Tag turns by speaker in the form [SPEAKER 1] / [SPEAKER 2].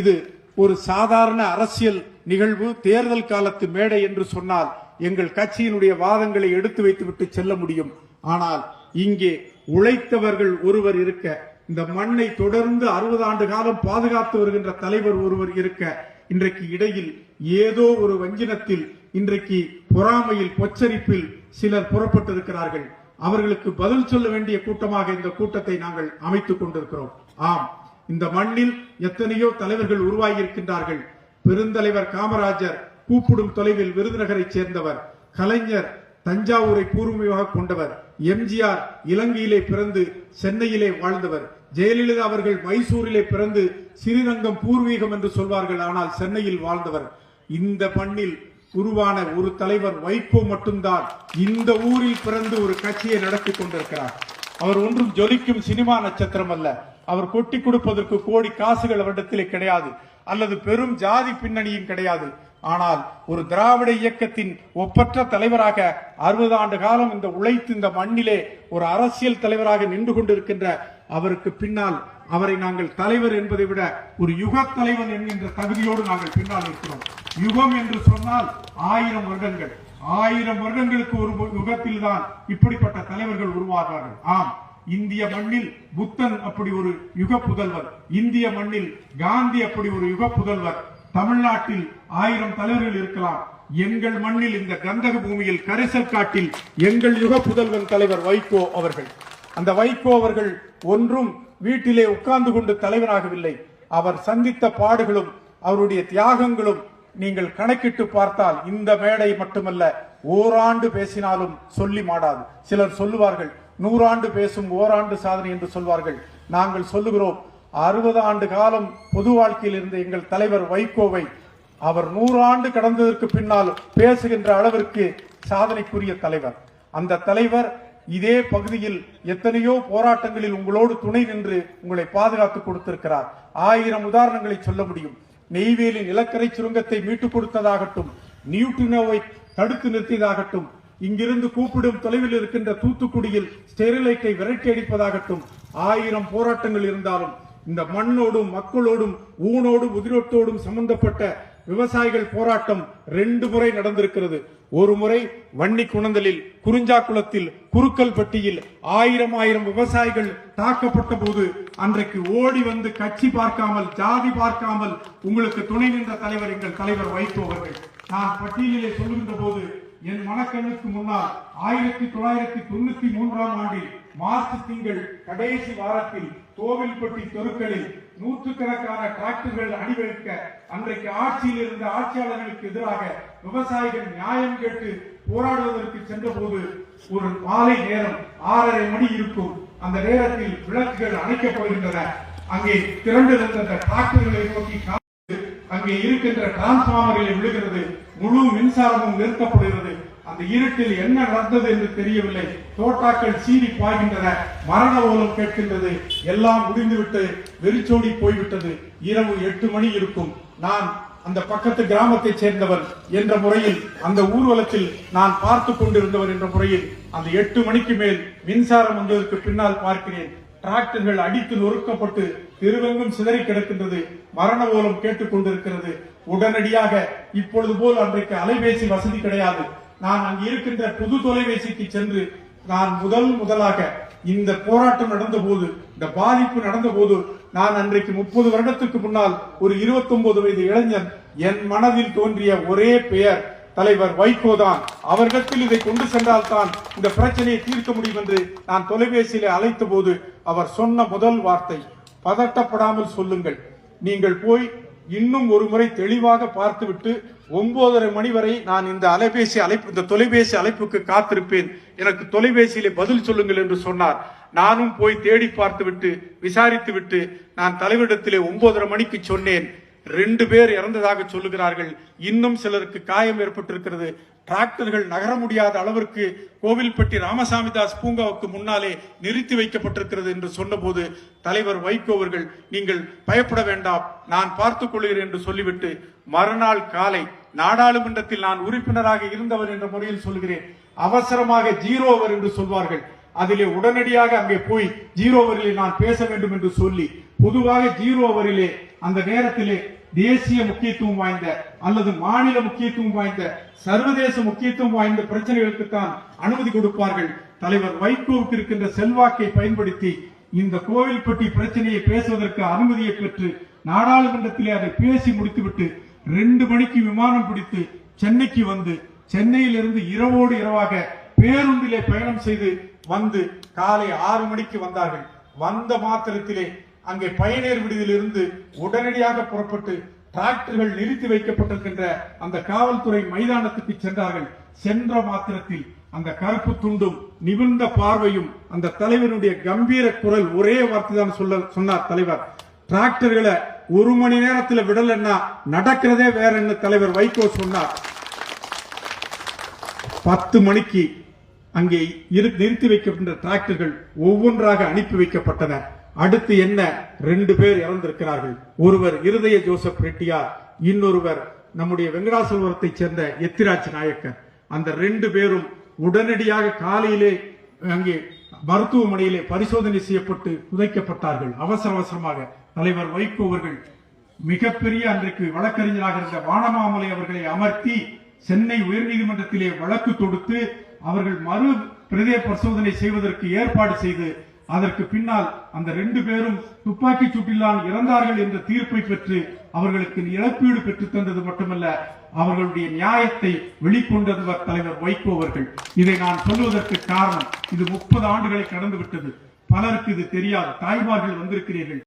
[SPEAKER 1] இது ஒரு சாதாரண அரசியல் நிகழ்வு தேர்தல் காலத்து மேடை என்று சொன்னால் எங்கள் கட்சியினுடைய வாதங்களை எடுத்து வைத்துவிட்டு செல்ல முடியும். ஆனால் இங்கே உழைத்தவர்கள் ஒருவர் இருக்க இந்த மண்ணை தொடர்ந்து அறுபது ஆண்டு காலம் பாதுகாத்து வருகின்ற தலைவர் ஒருவர் இருக்க இன்றைக்கு இடையில் ஏதோ ஒரு வஞ்சினத்தில் இன்றைக்கு பொறாமையில் பொச்சரிப்பில் சிலர் புறப்பட்டிருக்கிறார்கள். அவர்களுக்கு பதில் சொல்ல வேண்டிய கூட்டமாக இந்த கூட்டத்தை நாங்கள் அமைத்துக் கொண்டிருக்கிறோம். ஆம். இந்த மண்ணில் எத்தனையோ தலைவர்கள் உருவாகி இருக்கின்றார்கள் பெருந்தலைவர் காமராஜர் கூப்பிடும் தொலைவில் விருதுநகரை சேர்ந்தவர் கலைஞர் தஞ்சாவூரை பூர்வீகமாக கொண்டவர் எம்ஜிஆர் இலங்கையிலே பிறந்து சென்னையிலே வாழ்ந்தவர் ஜெயலலிதா அவர்கள் மைசூரிலே பிறந்து ஸ்ரீரங்கம் பூர்வீகம் என்று சொல்வார்கள் ஆனால் சென்னையில் வாழ்ந்தவர். இந்த மண்ணில் உருவான ஒரு தலைவர் வைகோ மட்டும்தான் இந்த ஊரில் பிறந்து ஒரு கட்சியை நடத்தி கொண்டிருக்கிறார். அவர் ஒன்றும் ஜொலிக்கும் சினிமா நட்சத்திரம் அல்ல. அவர் கொட்டி கொடுப்பதற்கு கோடி காசுகள் அவரிடத்திலே கிடையாது. அல்லது பெரும் ஜாதி பின்னணியும் கிடையாது. ஆனால் ஒரு திராவிட இயக்கத்தின் ஒப்பற்ற தலைவராக அறுபது ஆண்டு காலம் இந்த உழைத்து இந்த மண்ணிலே ஒரு அரசியல் தலைவராக நின்று கொண்டிருக்கின்ற அவருக்கு பின்னால் அவரை நாங்கள் தலைவர் என்பதை விட ஒரு யுக தலைவன் என்கின்ற தகுதியோடு நாங்கள் பின்னால் இருக்கிறோம் யுகம் என்று சொன்னால் ஆயிரம் வருடங்கள். ஆயிரம் வருடங்களுக்கு ஒரு யுகத்தில் தான் இப்படிப்பட்ட தலைவர்கள் உருவாகிறார்கள். ஆம். இந்திய மண்ணில் புத்தன் அப்படி ஒரு யுக புதல்வர். இந்திய மண்ணில் காந்தி அப்படி ஒரு யுக புதல்வர். தமிழ்நாட்டில் ஆயிரம் தலைவர்கள் இருக்கலாம். எங்கள் மண்ணில் இந்த கந்தக பூமியில் கரிசல் காட்டில் எங்கள் யுக புதல்வன் தலைவர் வைகோ அவர்கள். அந்த வைகோ அவர்கள் ஒன்றும் வீட்டிலே உட்கார்ந்து கொண்டு தலைவராகவில்லை. அவர் சந்தித்த பாடுகளும் அவருடைய தியாகங்களும் நீங்கள் கணக்கிட்டு பார்த்தால் இந்த மேடை மட்டுமல்ல ஓராண்டு பேசினாலும் சொல்லி மாடாது. சிலர் சொல்லுவார்கள் நூறாண்டு பேசும் ஓராண்டு சாதனை என்று சொல்வார்கள். நாங்கள் சொல்லுகிறோம் அறுபது ஆண்டு காலம் பொது வாழ்க்கையில் இருந்த எங்கள் தலைவர் வைகோவை அவர் நூறாண்டு கடந்ததற்கு பின்னால் பேசுகின்ற அளவிற்கு சாதனைக்குரிய தலைவர். அந்த தலைவர் இதே பகுதியில் எத்தனையோ போராட்டங்களில் உங்களோடு துணை நின்று உங்களை பாதுகாத்து கொடுத்திருக்கிறார். ஆயிரம் உதாரணங்களை சொல்ல முடியும். நெய்வேலி நிலக்கரை சுரங்கத்தை மீட்டுக் கொடுத்ததாகட்டும் நியூட்ரினோவை தடுத்து நிறுத்தியதாகட்டும் இங்கிருந்து கூப்பிடும் தொலைவில் இருக்கின்ற தூத்துக்குடியில் ஸ்டெரிலைட்டை விரட்டி அடிப்பதாகட்டும் ஆயிரம் போராட்டங்கள் இருந்தாலும் இந்த மண்ணோடும் மக்களோடும் ஊனோடும் உதிரோட்டோடும் சம்பந்தப்பட்ட விவசாயிகள் போராட்டம் ரெண்டு முறை நடந்திருக்கிறது. ஒரு முறை வன்னி குணந்தலில் குறிஞ்சாக்குளத்தில் குறுக்கல் பட்டியில் ஆயிரம் ஆயிரம் விவசாயிகள் தாக்கப்பட்ட போது அன்றைக்கு ஓடி வந்து கட்சி பார்க்காமல் ஜாதி பார்க்காமல் உங்களுக்கு துணை நின்ற தலைவர் எங்கள் தலைவர் வைகோ அவர்கள். நான் பட்டியலிலே சொல்லுகின்ற போது என் மனக்கண்ணுக்கு முன்னால் ஆயிரத்தி தொள்ளாயிரத்தி தொண்ணூத்தி மூன்றாம் ஆண்டில் மார்ச் திங்கள் கடைசி வாரத்தில் கோவில்பட்டி தெருக்களில் நூற்றுக்கணக்கான டிராக்டர்கள் அணிவகுக்க அன்றைக்கு ஆட்சியில் இருந்த ஆட்சியாளர்களுக்கு எதிராக விவசாயிகள் நியாயம் கேட்டு போராடுவதற்கு சென்றபோது ஒரு மாலை நேரம் ஆறரை மணி இருக்கும். அந்த நேரத்தில் விளக்குகள் அணைக்கப்படுகின்றன. அங்கே திரண்டிருந்த அந்த டிராக்டர்களை நோக்கி அங்கே இருக்கின்ற டிரான்ஸ்பார்மரில் விழுகிறது. முழு மின்சாரமும் நிறுத்தப்படுகிறது. அந்த இருட்டில் என்ன நடந்தது என்று தெரியவில்லை. தோட்டாக்கள் சீறி பாய்கின்றன. மரண ஓலம் கேட்கின்றது. எல்லாம் முடிந்துவிட்டு வெறிச்சோடி போய்விட்டது. இரவு எட்டு மணி இருக்கும். நான் அந்த பக்கத்து கிராமத்தை சேர்ந்தவர் என்ற முறையில் அந்த ஊர்வலத்தில் நான் பார்த்து கொண்டிருந்தவர் என்ற முறையில் அந்த எட்டு மணிக்கு மேல் மின்சாரம் வந்ததற்கு பின்னால் பார்க்கிறேன். டிராக்டர்கள் அடித்து நொறுக்கப்பட்டு திருவெங்கும் சிதறி கிடக்கின்றது. மரண ஓலம் கேட்டுக் கொண்டிருக்கிறது. உடனடியாக இப்பொழுது போல் அன்றைக்கு அலைபேசி வசதி கிடையாது. நான் அங்கு இருக்கின்ற புது தொலைபேசிக்கு சென்று நான் முதல் முதலாக இந்த போராட்டம் நடந்த போது இந்த பாதிப்பு நடந்த போது நான் அன்றைக்கு முப்பது வருடத்துக்கு முன்னால் ஒரு 29 வயது இளைஞன் என் மனதில் தோன்றிய ஒரே பெயர் தலைவர் வைகோ தான். அவர்களிடத்தில் இதை கொண்டு சென்றால் தான் இந்த பிரச்சனையை தீர்க்க முடியும் என்று நான் தொலைபேசியில் அழைத்த போது அவர் சொன்ன முதல் வார்த்தை பதட்டப்படாமல் சொல்லுங்கள். நீங்கள் போய் இன்னும் ஒரு முறை தெளிவாக பார்த்துவிட்டு ஒன்பதரை மணி வரை நான் இந்த அலைபேசி அழைப்பு இந்த தொலைபேசி அழைப்புக்கு காத்திருப்பேன். எனக்கு தொலைபேசியிலே பதில் சொல்லுங்கள் என்று சொன்னார். நானும் போய் தேடி பார்த்துவிட்டு விசாரித்துவிட்டு நான் தலைவரிடத்திலே ஒன்பதரை மணிக்கு சொன்னேன். ரெண்டு பேர் இறந்ததாக சொல்லுகிறார்கள். இன்னும் சிலருக்கு காயம் ஏற்பட்டிருக்கிறது. டிராக்டர்கள் நகர முடியாத அளவிற்கு கோவில்பட்டி ராமசாமிதாஸ் பூங்காவுக்கு முன்னாலே நிறுத்தி வைக்கப்பட்டிருக்கிறது என்று சொன்னபோது தலைவர் வைகோ அவர்கள் நீங்கள் பயப்பட வேண்டாம். நான் பார்த்துக் கொள்கிறேன் என்று சொல்லிவிட்டு மறுநாள் காலை நாடாளுமன்றத்தில் நான் உறுப்பினராக இருந்தவர் என்ற முறையில் சொல்கிறேன். அவசரமாக ஜீரோ அவர் என்று சொல்வார்கள். அதிலே உடனடியாக அங்கே போய் ஜீரோ அவரிலே நான் பேச வேண்டும் என்று சொல்லி பொதுவாக ஜீரோ அவரிலே அந்த நேரத்திலே தேசிய முக்கியத்துவம் வாய்ந்த அல்லது மாநில முக்கியத்துவம் வாய்ந்த சர்வதேச முக்கியத்துவம் வாய்ந்த பிரச்சனைகளுக்கு தான் அனுமதி கொடுப்பார்கள். தலைவர் வைகோவுக்கு இருக்கின்ற செல்வாக்கை பயன்படுத்தி இந்த கோவில்பட்டி பிரச்சனையை பேசுவதற்கு அனுமதியை பெற்று நாடாளுமன்றத்திலே அதை பேசி முடித்துவிட்டு ரெண்டு மணிக்கு விமானம் பிடித்து சென்னைக்கு வந்து சென்னையிலிருந்து இரவோடு இரவாக பேருந்திலே பயணம் செய்து வந்து காலை ஆறு மணிக்கு வந்தார்கள். வந்த மாத்திரத்திலே அங்கே பயணியர் விடுதியிலிருந்து உடனடியாக புறப்பட்டு டிராக்டர்கள் நிறுத்தி வைக்கப்பட்டிருக்கின்ற அந்த காவல்துறை மைதானத்துக்கு சென்றார்கள். சென்ற மாத்திரத்தில் அந்த கருப்பு துண்டும் நிமிர்ந்த பார்வையும் அந்த தலைவருடைய கம்பீர குரல் ஒரே வார்த்தை தான் சொல்ல சொன்னார் தலைவர். டிராக்டர்களை ஒரு மணி நேரத்தில் விடலன்னா நடக்கிறதே வேற என்ன தலைவர் வைகோ சொன்னார். பத்து மணிக்கு அங்கே இரு- நிறுத்தி வைக்கப்பட்ட டிராக்டர்கள் ஒவ்வொன்றாக அனுப்பி வைக்கப்பட்டன. அடுத்து என்ன? ரெண்டு பேர் இறந்திருக்கிறார்கள். ஒருவர் இருதய ஜோசப் ரெட்டியார் இன்னொருவர் நம்முடைய வெங்கடாசலபுரத்தை சேர்ந்த எத்திராஜ் நாயக்கர். அந்த ரெண்டு பேரும் உடனடியாக காலையிலே அங்கே மருத்துவமனையிலே பரிசோதனை செய்யப்பட்டு புதைக்கப்பட்டார்கள். அவசர அவசரமாக தலைவர் வைகோ அவர்கள் மிகப்பெரிய அன்றைக்கு வழக்கறிஞராக இருந்த வானமாமலை அவர்களை அமர்த்தி சென்னை உயர்நீதிமன்றத்திலே வழக்கு தொடுத்து அவர்கள் மறு பிரதேய பரிசோதனை செய்வதற்கு ஏற்பாடு செய்து அதற்கு பின்னால் அந்த ரெண்டு பேரும் துப்பாக்கி சூட்டில்தான் இறந்தார்கள் என்ற தீர்ப்பை பெற்று அவர்களுக்கு இழப்பீடு பெற்று தந்தது மட்டுமல்ல அவர்களுடைய நியாயத்தை வெளிக்கொண்டவர் தலைவர் வைகோ அவர்கள். இதை நான் சொல்வதற்கு காரணம் இது முப்பது ஆண்டுகளை கடந்து விட்டது பலருக்கு இது தெரியாது. தாய்மார்கள் வந்திருக்கிறீர்கள்.